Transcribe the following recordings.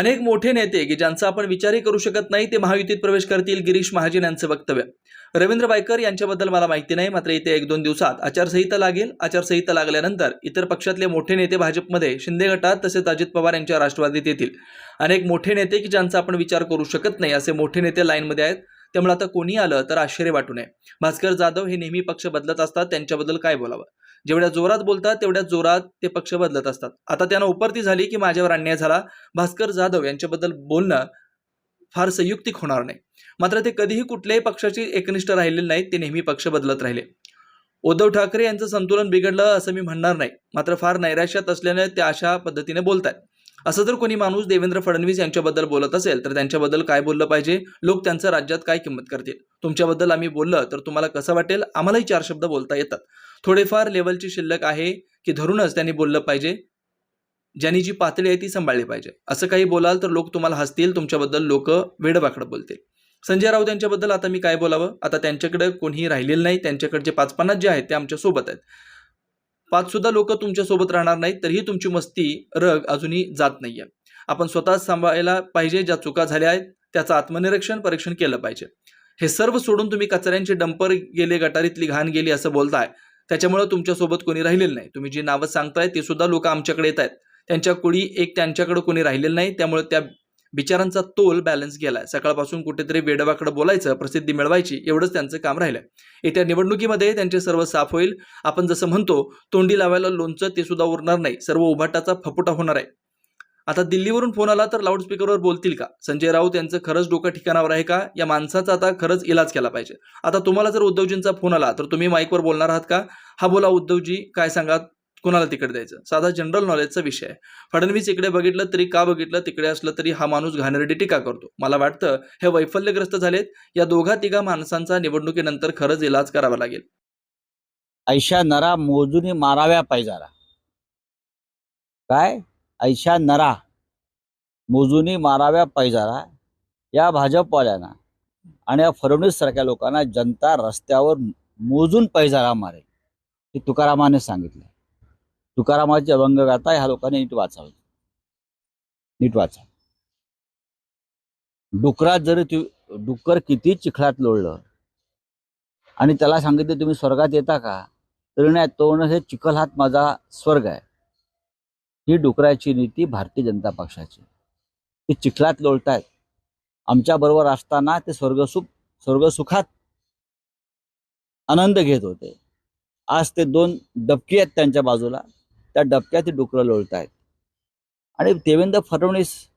अनेक मोठे नेते की ज्यांचा आपण विचारही करू शकत नाही ते महायुतीत प्रवेश करतील गिरीश महाजन यांचं वक्तव्य. रवींद्र बायकर यांच्याबद्दल मला माहिती नाही मात्र येत्या एक दोन दिवसात आचारसंहिता लागेल. आचारसंहिता लागल्यानंतर इतर पक्षातले मोठे नेते भाजपमध्ये शिंदे गटात तसेच अजित पवार यांच्या राष्ट्रवादीत येतील. अनेक मोठे नेते की ज्यांचा आपण विचार करू शकत नाही असे मोठे नेते लाईनमध्ये आहेत. त्यामुळे आता कोणी आलं तर आश्चर्य वाटू नये. भास्कर जाधव हे नेहमी पक्ष बदलत असतात त्यांच्याबद्दल काय बोलावं? जेवढ्या जोरात बोलतात तेवढ्या जोरात ते पक्ष बदलत असतात. आता त्यांना उपरती झाली की माझ्यावर अन्याय झाला भास्कर जाधव यांच्याबद्दल बोलणं फार संयुक्तिक होणार नाही. मात्र ते कधीही कुठल्याही पक्षाची एकनिष्ठ राहिलेले नाहीत ते नेहमी पक्ष बदलत राहिले. उद्धव ठाकरे यांचं संतुलन बिघडलं असं मी म्हणणार नाही मात्र फार नैराश्यात असल्याने ते अशा पद्धतीने बोलतात असं जर कोणी माणूस देवेंद्र फडणवीस यांच्याबद्दल बोलत असेल तर त्यांच्याबद्दल काय बोललं पाहिजे? लोक त्यांचं राज्यात काय किंमत करतील? तुमच्याबद्दल आम्ही बोललं तर तुम्हाला कसं वाटेल? आम्हालाही चार शब्द बोलता येतात. थोडेफार लेवलची शिल्लक आहे की धरूनच त्यांनी बोललं पाहिजे. ज्यांनी जी पातळी आहे ती सांभाळली पाहिजे. असं काही बोलाल तर लोक तुम्हाला हसतील तुमच्याबद्दल लोक वेडबाकडं बोलतील. संजय राऊत यांच्याबद्दल आता मी काय बोलावं? आता त्यांच्याकडे कोणीही राहिलेलं नाही. त्यांच्याकडचे पाच पन्नास जे आहेत ते आमच्यासोबत आहेत. पाच सुद्धा लोक तुमच्यासोबत राहणार नाहीत तरीही तुमची मस्ती रग अजूनही जात नाहीये. आपण स्वतः सांभाळायला पाहिजे ज्या चुका झाल्या आहेत त्याचं आत्मनिरीक्षण परीक्षण केलं पाहिजे. हे सर्व सोडून तुम्ही कचऱ्यांचे डंपर गेले गटारीतली घाण गेली असं बोलताय त्याच्यामुळे तुमच्यासोबत कोणी राहिलेलं नाही. तुम्ही जी नावं सांगताय ते सुद्धा लोक आमच्याकडे येत आहेत. त्यांच्या कुळी एक त्यांच्याकडे कोणी राहिलेलं नाही त्यामुळे त्या बिचारांचा तोल बॅलन्स गेलाय. सकाळपासून कुठेतरी वेडवाकडे बोलायचं प्रसिद्धी मिळवायची एवढंच त्यांचं काम राहिलं येत्या निवडणुकीमध्ये त्यांचे सर्व साफ होईल. आपण जसं म्हणतो तोंडी लावायला लोणचं ते सुद्धा उरणार नाही. सर्व उभाटाचा फपुटा होणार आहे. आता दिल्लीवरून फोन आला तर लाऊडस्पीकरवर बोलतील का? संजय राऊत यांचं खरंच डोकं ठिकाणावर आहे का? या माणसाचा आता खरंच इलाज केला पाहिजे. आता तुम्हाला जर उद्धवजींचा फोन आला तर तुम्ही माईकवर बोलणार आहात का? हा बोला उद्धवजी काय सांगा? कोणाला तिकडे द्यायचं? साधा जनरल नॉलेजचा विषय आहे. फडणवीस इकडे बघितलं तरी का बघितलं तिकडे असलं तरी हा माणूस घाणेरडी टीका करतो. मला वाटतं हे वैफल्यग्रस्त झालेत. या दोघा तिघा माणसांचा निवडणुकीनंतर खरंच इलाज करावा लागेल. ऐशा नरा मोजूनी माराव्या पाहिजारा काय? ऐशा नरा. मोजुनी माराव्या पाहिजारा या भाजपवाल्यांना आणि या फडणवीस सारख्या लोकांना जनता रस्त्यावर मोजून पैजारा मारेल हे तुकारामाने सांगितलं. तुकारामाची अभंग ह्या लोकांनी नीट वाचावे. नीट वाचा. डुकरात जरी तु डुक्कर किती चिखलात लोळलं. आणि त्याला सांगितलं तुम्ही स्वर्गात येता का? तरी नाही तो हे चिखल हात माझा स्वर्ग आहे. ही डुकराची नीती भारतीय जनता पक्षाची. ते चिखलात लोळतायत. आमच्या बरोबर असताना ते स्वर्गसुख स्वर्गसुखात आनंद घेत होते. आज ते दोन डबकी आहेत त्यांच्या बाजूला. त्या डबक्यात ते डुकरं लोळतायत. आणि देवेंद्र फडणवीस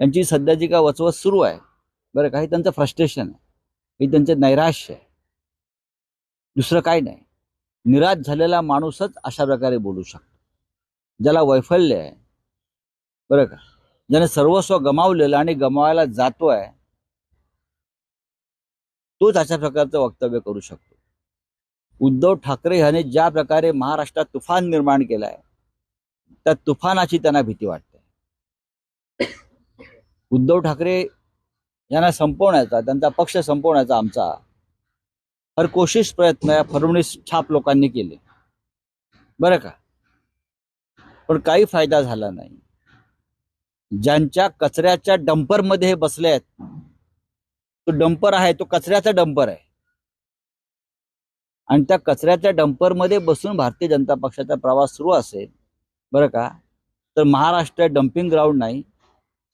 यांची सध्याची काय वचवत सुरू आहे. बरं काही त्यांचं फ्रस्ट्रेशन आहे. हे त्यांचं नैराश्य आहे. दुसरं काही नाही. निराश झालेला माणूसच अशा प्रकारे बोलू शकतो. ज्याला वैफल्य आहे. बरं का? ज्याने सर्वस्व गमावलेलं आणि गमावायला जातोय तोच अशा प्रकारचं वक्तव्य करू शकतो. उद्धव ठाकरे ह्याने ज्या प्रकारे महाराष्ट्रात तुफान निर्माण केलाय त्या तुफानाची त्यांना भीती वाटते. उद्धव ठाकरे यांना संपवण्याचा त्यांचा पक्ष संपवण्याचा आमचा हर कोशिश प्रयत्न या फडणवीस छाप लोकांनी केले. बरं का? पण काही फायदा झाला नाही. ज्यांच्या कचऱ्याच्या डंपरमध्ये हे बसले आहेत तो डंपर आहे तो कचऱ्याचा डंपर आहे. आणि त्या कचऱ्याच्या डंपरमध्ये बसून भारतीय जनता पक्षाचा प्रवास सुरू असेल बरं का? तर महाराष्ट्र डम्पिंग ग्राउंड नाही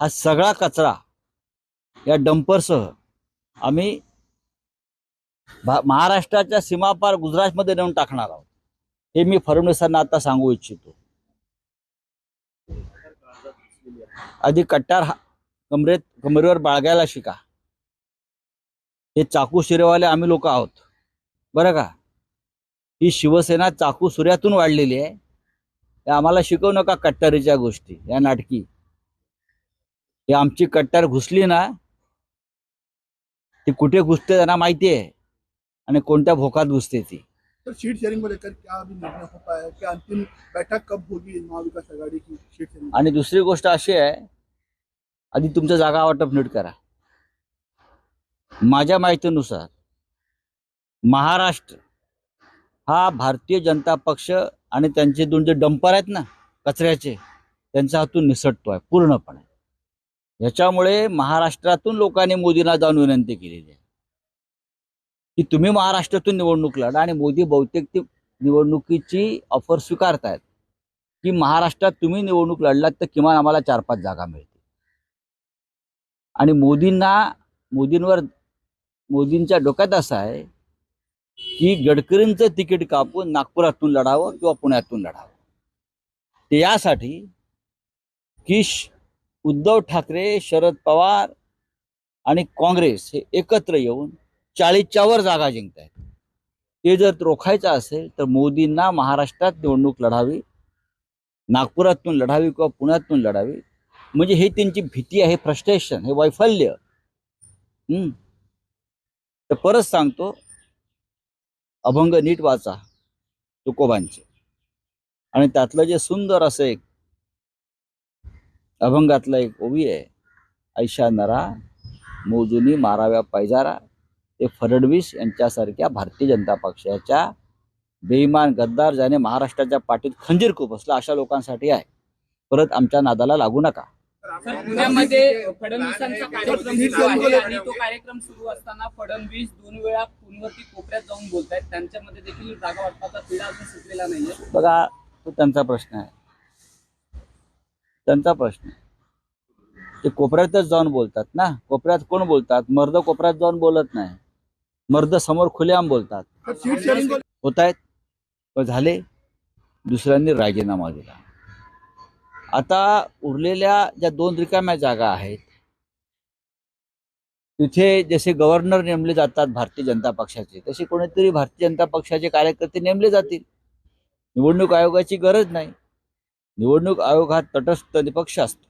हा सगळा कचरा या डंपरसह आम्ही महाराष्ट्राच्या सीमापार गुजरातमध्ये नेऊन टाकणार आहोत. हे मी फडणवीसांना आता सांगू इच्छितो. आधी कट्टार हा- कमरेत कमरेवर बाळगायला शिका. हे चाकू शिरेवाले आम्ही लोक आहोत. बरं का? ही शिवसेना चाकू सूर्यातून वाढलेली आहे. हे आम्हाला शिकवू नका कट्टारीच्या गोष्टी या नाटकी. हे आमची कट्टार घुसली ना ती कुठे घुसते त्यांना माहिती आहे. आणि कोणत्या भोकात घुसते ती. सर सीट शेयरिंग को लेकर क्या अभी निर्णय हो पाया है? क्या अंतिम बैठक कब होगी महाविकास आघाड़ी की सीट शेयरिंग आणि दुसरी गोष्ट अशी आहे आधी तुमचं जागा वाटप नीट करा. माझ्या माहितीनुसार महाराष्ट्र हा भारतीय जनता पक्ष आणि त्यांचे दोन जे डंपर आहेत ना कचऱ्याचे त्यांच्या हातून निसटतोय पूर्णपणे. याच्यामुळे महाराष्ट्रातून लोकांनी मोदींना जाऊन विनंती केलेली आहे. की तुम्ही महाराष्ट्रातून निवडणूक लढा आणि मोदी बहुतेक ती निवडणुकीची ऑफर स्वीकारतायत. की महाराष्ट्रात तुम्ही निवडणूक लढलात तर किमान आम्हाला चार पाच जागा मिळतील. आणि मोदींना मोदींवर मोदींच्या डोक्यात असं आहे की गडकरींचं तिकीट कापून नागपुरातून लढावं किंवा पुण्यातून लढावं. ते यासाठी की उद्धव ठाकरे शरद पवार आणि काँग्रेस हे एकत्र येऊन चाळीसच्या वर जागा जिंकतायत. ते जर रोखायचं असेल तर मोदींना महाराष्ट्रात निवडणूक लढावी नागपुरातून लढावी किंवा पुण्यातून लढावी म्हणजे हे त्यांची भीती आहे फ्रस्ट्रेशन हे वैफल्य. हम्म. तर परत सांगतो अभंग नीट वाचा तुकोबांचे. आणि त्यातलं जे सुंदर असं एक अभंगातलं एक ओवी आहे ऐशा नरा मोजुनी माराव्या पायजारा ते फडणवीस यांच्यासारख्या भारतीय जनता पक्षाच्या बेईमान गद्दार ज्याने महाराष्ट्राच्या पाठीत खंजीर खुपसला अशा लोकांसाठी आहे. परत आमच्या नादाला लागू नका. पुण्यामध्ये फडणवीसांचा कार्यक्रम सुरू आहे आणि तो कार्यक्रम सुरू असताना फडणवीस दोन वेळा फोनवरती कोपऱ्यात जाऊन बोलतायत. त्यांच्यामध्ये देखील जागा वाटपाचा पिढा अजून सुटलेला नाहीये. बघा तो त्यांचा प्रश्न आहे. त्यांचा प्रश्न आहे. ते कोपऱ्यातच जाऊन बोलतात ना? कोपऱ्यात कोण बोलतात? मर्द कोपऱ्यात जाऊन बोलत नाही. मर्द समोर खुलेआम बोलतात. होत आहेत झाले. दुसऱ्यांनी राजीनामा दिला. आता उरलेल्या ज्या दोन रिकाम्या जागा आहेत तिथे जसे गव्हर्नर नेमले जातात भारतीय जनता पक्षाचे तसे कोणीतरी भारतीय जनता पक्षाचे कार्यकर्ते नेमले जातील. निवडणूक आयोगाची गरज नाही. निवडणूक आयोग हा तटस्थ निपक्ष असतो.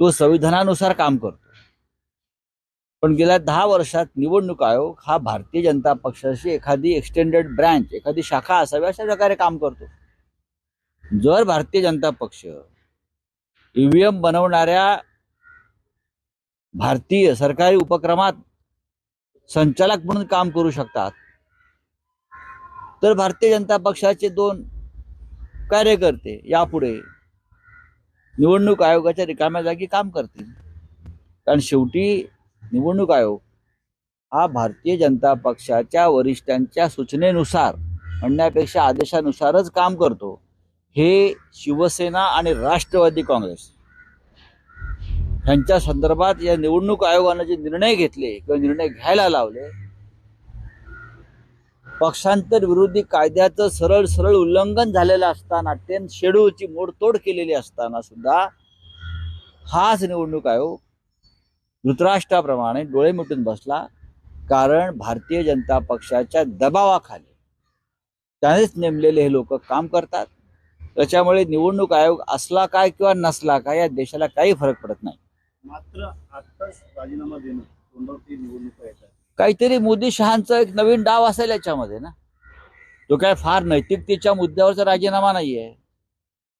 तो संविधानानुसार काम करतो. पण गेल्या दहा वर्षात निवडणूक आयोग हा भारतीय जनता पक्षाची एखादी एक्सटेंडेड ब्रँच एखादी शाखा असावी अशा प्रकारे काम करतो. जर भारतीय जनता पक्ष ईव्हीएम बनवणाऱ्या भारतीय सरकारी उपक्रमात संचालक म्हणून काम करू शकतात तर भारतीय जनता पक्षाचे दोन कार्यकर्ते यापुढे निवडणूक आयोगाच्या रिकाम्या जागी काम करतील. कारण शेवटी निवडणूक आयोग हा भारतीय जनता पक्षाच्या वरिष्ठांच्या सूचनेनुसार म्हणण्यापेक्षा आदेशानुसारच काम करतो. हे शिवसेना आणि राष्ट्रवादी काँग्रेस. यांच्या संदर्भात या निवडणूक आयोगानं जे निर्णय घेतले किंवा निर्णय घ्यायला लावले पक्षांतर विरोधी कायद्याचं सरळ सरळ उल्लंघन झालेलं असताना टेन शेड्यूलची मोडतोड केलेली असताना सुद्धा हाच निवडणूक आयोग धृतराष्ट्राप्रमाणे डोळे मिटून बसला कारण भारतीय जनता पक्षाच्या दबावाखाली. त्यानेच नेमलेले हे लोक काम करतात. त्याच्यामुळे निवडणूक आयोग असला काय किंवा नसला काय या देशाला काही फरक पडत नाही. मात्र आताच राजीनामा देणं निवडणुका काहीतरी मोदी शहांचा एक नवीन डाव असेल याच्यामध्ये ना. तो काय फार नैतिकतेच्या मुद्द्यावरचा राजीनामा नाहीये.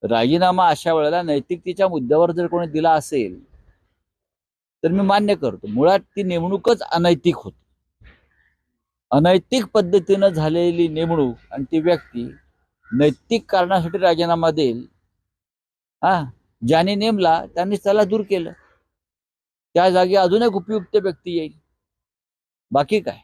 राजीनामा अशा वेळेला नैतिकतेच्या मुद्द्यावर जर कोणी दिला असेल तर मी मान्य करतो मुळात ती नेमणूकच अनैतिक होती. अनैतिक पद्धतीनं झालेली नेमणूक आणि ती व्यक्ती नैतिक कारणासाठी राजीनामा देईल हा ज्याने नेमला त्यांनी त्याला दूर केलं. त्या जागी अजून एक उपयुक्त व्यक्ती येईल. बाकी काय?